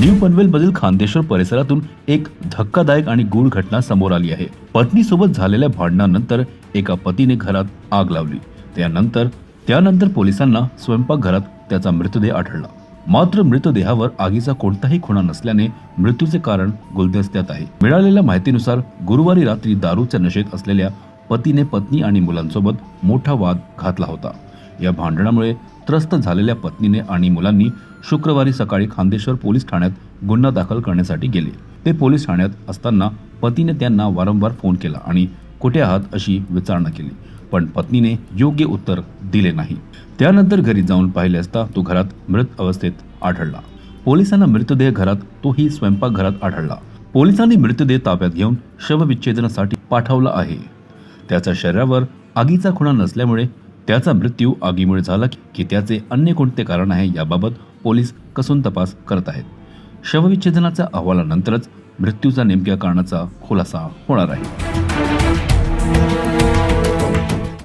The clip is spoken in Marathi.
न्यू पनवेल खांदेश्वर परिसरातून एक धक्कादायक आणि गूढ घटना समोर आली आहे. पत्नीसोबत झालेल्या भांडणानंतर एका पतीने घरात आग लावली. त्यानंतर त्यानंतर पोलिसांना स्वयंपाकघरात त्याचा मृतदेह आढळला. मात्र मृतदेहावर आगीचा कोणताही खुणा नसल्याने मृत्यूचे कारण गुलदस्त्यात आहे. मिळालेल्या माहितीनुसार गुरुवारी रात्री दारूच्या नशेत असलेल्या पतीने पत्नी आणि मुलांसोबत मोठा वाद घातला होता. या भांडणामुळे त्रस्त झालेल्या पत्नीने आणि मुलांनी शुक्रवारी सकाळी खांदेश्वर पोलीस ठाण्यात गुन्हा दाखल करण्यासाठी गेले. ते पोलीस ठाण्यात असताना पतीने त्यांना वारंवार फोन केला आणि कुठे आहात अशी विचारणा केली पण पत्नीने योग्य उत्तर दिले नाही. त्यानंतर घरी जाऊन पाहिले असता तो घरात मृत अवस्थेत आढळला. पोलिसांना मृतदेह घरात तोही स्वयंपाकघरात आढळला. पोलिसांनी मृतदेह ताब्यात घेऊन शवविच्छेदनासाठी पाठवला आहे. त्याच्या शरीरावर आगीचा खुणा नसल्यामुळे त्याचा मृत्यू आगीमुळे झाला की त्याचे अन्य कोणते कारण आहे याबाबत पोलीस कसून तपास करत आहेत. शवविच्छेदनाच्या अहवालानंतरच मृत्यूचा नेमक्या कारणाचा खुलासा होणार आहे.